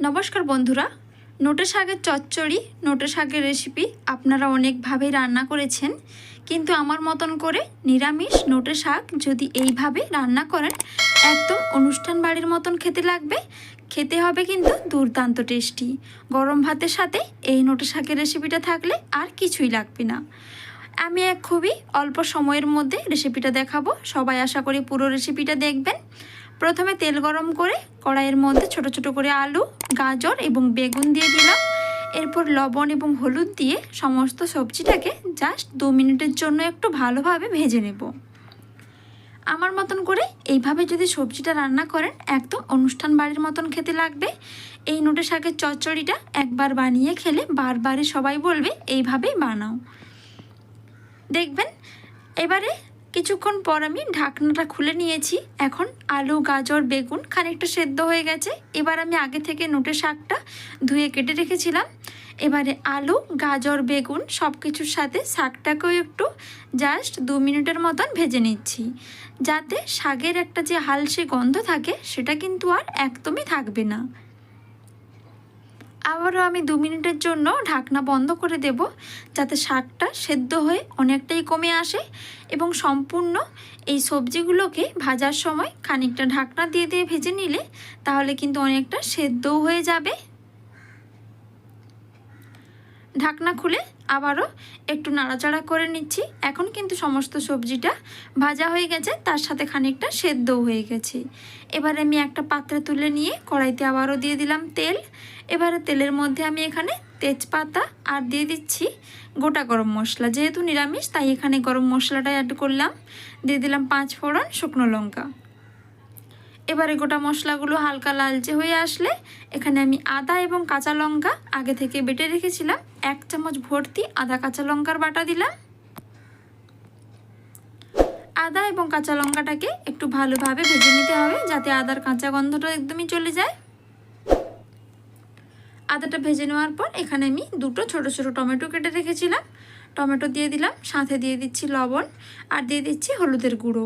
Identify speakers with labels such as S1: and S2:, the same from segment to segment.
S1: নমস্কার বন্ধুরা। নোটে শাকের চচ্চড়ি, নোটে শাকের রেসিপি আপনারা অনেকভাবেই রান্না করেছেন। কিন্তু আমার মতন করে নিরামিষ নোটে শাক যদি এইভাবে রান্না করেন, একদম অনুষ্ঠান বাড়ির মতন খেতে লাগবে। খেতে হবে কিন্তু দুর্দান্ত টেস্টি। গরম ভাতের সাথে এই নোটে শাকের রেসিপিটা থাকলে আর কিছুই লাগবে না। আমি এক খুবই অল্প সময়ের মধ্যে রেসিপিটা দেখাবো। সবাই আশা করি পুরো রেসিপিটা দেখবেন। প্রথমে তেল গরম করে কড়াইয়ের মধ্যে ছোট ছোট করে আলু, গাজর এবং বেগুন দিয়ে দিলাম। এরপর লবণ এবং হলুদ দিয়ে সমস্ত সবজিটাকে জাস্ট দু মিনিটের জন্য একটু ভালোভাবে ভেজে নেব। আমার মতন করে এইভাবে যদি সবজিটা রান্না করেন, একদম অনুষ্ঠান বাড়ির মতন খেতে লাগবে। এই নোটে শাকের চচ্চড়িটা একবার বানিয়ে খেলে বারবারই সবাই বলবে, এইভাবেই বানাও। দেখবেন, এবারে কিছুক্ষণ পর আমি ঢাকনাটা খুলে নিয়েছি। এখন আলু, গাজর, বেগুন খানিকটা সেদ্ধ হয়ে গেছে। এবার আমি আগে থেকে নোটে শাকটা ধুয়ে কেটে রেখেছিলাম। এবারে আলু, গাজর, বেগুন সব কিছুর সাথে শাকটাকেও একটু জাস্ট দু মিনিটের মতন ভেজে নিচ্ছি। যাতে শাকের একটা যে হালসে গন্ধ থাকে, সেটা কিন্তু আর একদমই থাকবে না। আবারও আমি দু মিনিটের জন্য ঢাকনা বন্ধ করে দেব যাতে শাকটা সেদ্ধ হয়ে অনেকটাই কমে আসে এবং সম্পূর্ণ এই সবজিগুলোকে ভাজার সময় খানিকটা ঢাকনা দিয়ে দিয়ে ভেজে নিলে তাহলে কিন্তু অনেকটা সেদ্ধও হয়ে যাবে। ঢাকনা খুলে আবারও একটু নাড়াচাড়া করে নিচ্ছি। এখন কিন্তু সমস্ত সবজিটা ভাজা হয়ে গেছে, তার সাথে খানিকটা সেদ্ধও হয়ে গেছে। এবারে আমি একটা পাত্রে তুলে নিয়ে কড়াইতে আবারও দিয়ে দিলাম তেল। এবারে তেলের মধ্যে আমি এখানে তেজপাতা আর দিয়ে দিচ্ছি গোটা গরম মশলা। যেহেতু নিরামিষ, তাই এখানে গরম মশলাটা অ্যাড করলাম। দিয়ে দিলাম পাঁচ ফোড়ন শুকনো লঙ্কা। এবারে গোটা মশলাগুলো হালকা লালচে হয়ে আসলে এখানে আমি আদা এবং কাঁচা লঙ্কা আগে থেকে বেটে রেখেছিলাম। এক চামচ ভর্তি আদা কাঁচা লঙ্কার বাটা দিলাম। আদা এবং কাঁচা লঙ্কাটাকে একটু ভালোভাবে ভেজে নিতে হবে যাতে আদার কাঁচা গন্ধটা একদমই চলে যায়। আদাটা ভেজে নেওয়ার পর এখানে আমি দুটো ছোট ছোট টমেটো কেটে রেখেছিলাম। টমেটো দিয়ে দিলাম, সাথে দিয়ে দিচ্ছি লবণ, আর দিয়ে দিচ্ছি হলুদের গুঁড়ো।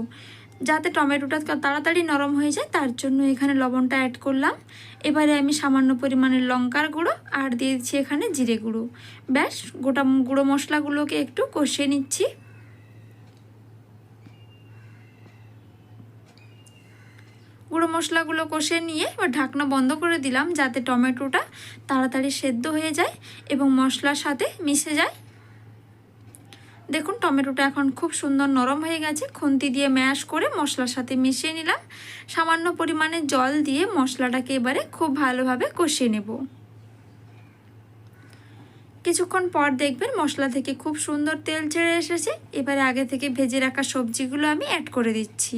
S1: যাতে টমেটোটা তাড়াতাড়ি নরম হয়ে যায়, তার জন্য এখানে লবণটা অ্যাড করলাম। এবারে আমি সামান্য পরিমাণের লঙ্কার গুঁড়ো আর দিয়ে দিচ্ছি এখানে জিরে গুঁড়ো। ব্যাস, গোটা গুঁড়ো মশলাগুলোকে একটু কষিয়ে নিচ্ছি। গুঁড়ো মশলাগুলো কষে নিয়ে এবার ঢাকনা বন্ধ করে দিলাম যাতে টমেটোটা তাড়াতাড়ি সেদ্ধ হয়ে যায় এবং মশলার সাথে মিশে যায়। দেখুন, টমেটোটা এখন খুব সুন্দর নরম হয়ে গেছে। খুন্তি দিয়ে ম্যাশ করে মশলার সাথে মিশিয়ে নিলাম। সামান্য পরিমাণে জল দিয়ে মশলাটাকে এবারে খুব ভালোভাবে কষিয়ে নেব। কিছুক্ষণ পর দেখবেন মশলা থেকে খুব সুন্দর তেল ছেড়ে এসেছে। এবারে আগে থেকে ভেজে রাখা সবজিগুলো আমি অ্যাড করে দিচ্ছি।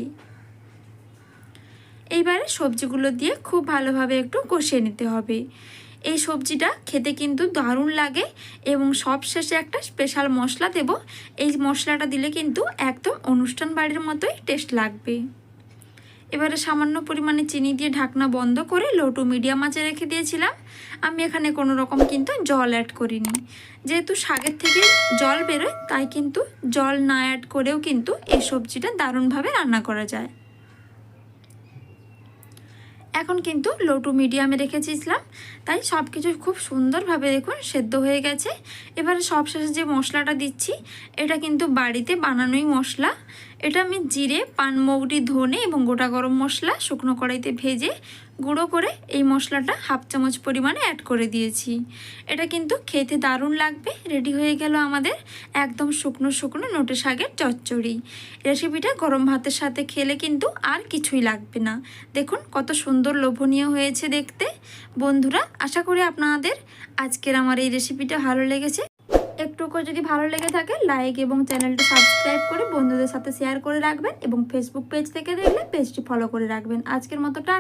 S1: এইবারে সবজিগুলো দিয়ে খুব ভালোভাবে একটু কষিয়ে নিতে হবে। এই সবজিটা খেতে কিন্তু দারুণ লাগে এবং সব শেষে একটা স্পেশাল মশলা দেব। এই মশলাটা দিলে কিন্তু একদম অনুষ্ঠান বাড়ির মতোই টেস্ট লাগবে। এবারে সামান্য পরিমাণে চিনি দিয়ে ঢাকনা বন্ধ করে লো টু মিডিয়াম আঁচে রেখে দিয়েছিলাম। আমি এখানে কোনো রকম কিন্তু জল অ্যাড করিনি। যেহেতু শাকের থেকে জল বেরোয়, তাই কিন্তু জল না অ্যাড করেও কিন্তু এই সবজিটা দারুণভাবে রান্না করা যায়। এখন কিন্তু লো টু মিডিয়ামে রেখেছিলাম তাই সব কিছু খুব সুন্দরভাবে দেখুন সেদ্ধ হয়ে গেছে। এবারে সবশেষে যে মশলাটা দিচ্ছি, এটা কিন্তু বাড়িতে বানানোই মশলা। এটা আমি জিরে পানমৌরি ধনে এবং গোটা গরম মশলা শুকনো কড়াইতে ভেজে গুঁড়ো করে এই মশলাটা হাফ চামচ পরিমাণে অ্যাড করে দিয়েছি। এটা কিন্তু খেতে দারুণ লাগবে। রেডি হয়ে গেল আমাদের একদম শুকনো শুকনো নোটে শাকের চচ্চড়ি। রেসিপিটা গরম ভাতের সাথে খেলে কিন্তু আর কিছুই লাগবে না। দেখুন কত সুন্দর লোভনীয় হয়েছে দেখতে। বন্ধুরা, আশা করি আপনাদের আজকের আমার এই রেসিপিটা ভালো লেগেছে। একটুকু যদি ভালো লেগে থাকে লাইক এবং চ্যানেলটা সাবস্ক্রাইব করে বন্ধুদের সাথে শেয়ার করে রাখবেন এবং ফেসবুক পেজ থেকে দেখলে পেজটি ফলো করে রাখবেন। আজকের মতো